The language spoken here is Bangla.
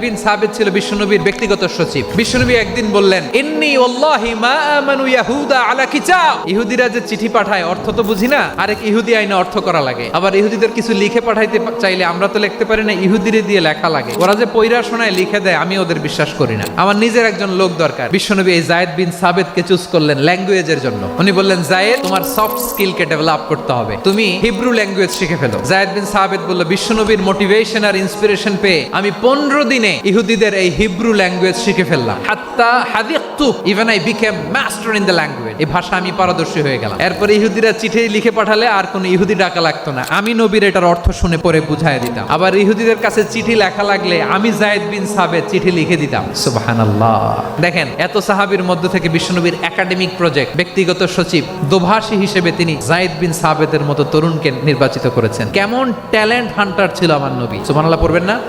বিন ছিল বিশ্বনবীর ব্যক্তিগত সচিব। বিশ্বনবী একদিন বললেন, ইন্নি ওয়াল্লাহি মা আমানু ইয়াহুদা আলা ইহুদিরা যে চিঠি পাঠায়, অর্থ তো বুঝি না, আরেক ইহুদি আইনে অর্থ করা লাগে। আবার ইহুদিদের কিছু লিখে পাঠাইতে চাইলে আমরা তো লিখতে পারি না দিয়ে লেখা লাগে। ওরা যে পৈরা শোনায়, লিখে দেয়, আমি ওদের বিশ্বাস করি না। আমার নিজের একজন লোক দরকার। বিশ্বনবী এই জায়েদ বিন সাবেদকে চুজ করলেন ল্যাঙ্গুয়েজের জন্য। উনি বললেন, জায়েদ, তোমার সফট স্কিলকে ডেভেলপ করতে হবে। তুমি হিব্রু ল্যাঙ্গুয়েজ শিখে ফেলো। জায়েদ বিন সাবেদ বলল, বিশ্বনবীর মোটিভেশন আর ইন্সপিরেশন পেয়ে আমি পনেরো দিনে ইহুদিদের এই হিব্রু ল্যাঙ্গুয়েজ শিখে ফেললাম। হাত্তা হাদিকতু even I became master in the language এই ভাষা আমি পারদর্শী হয়ে গেলাম। এরপর ইহুদিরা চিঠি লিখে পাঠালে আর কোনো ইহুদি ডাকা লাগতো না। আমি নবীর এটার অর্থ শুনে পরে বুঝাই দিতাম। আবার ইহুদিদের কাছে চিঠি লেখা লাগলে আমি জায়েদ বিন সাবেদ চিঠি লিখে দিতাম। সুবহানাল্লাহ। দেখেন, এত সাহাবীর মধ্য থেকে বিশ্বনবীর একাডেমিক প্রজেক্ট, ব্যক্তিগত সচিব, দোভাষী হিসেবে তিনি জায়েদ বিন সাবেদের মতো তরুণকে নির্বাচিত করেছেন। কেমন ট্যালেন্ট হান্টার ছিল আমার নবী। সুবহানাল্লাহ পড়বেন না?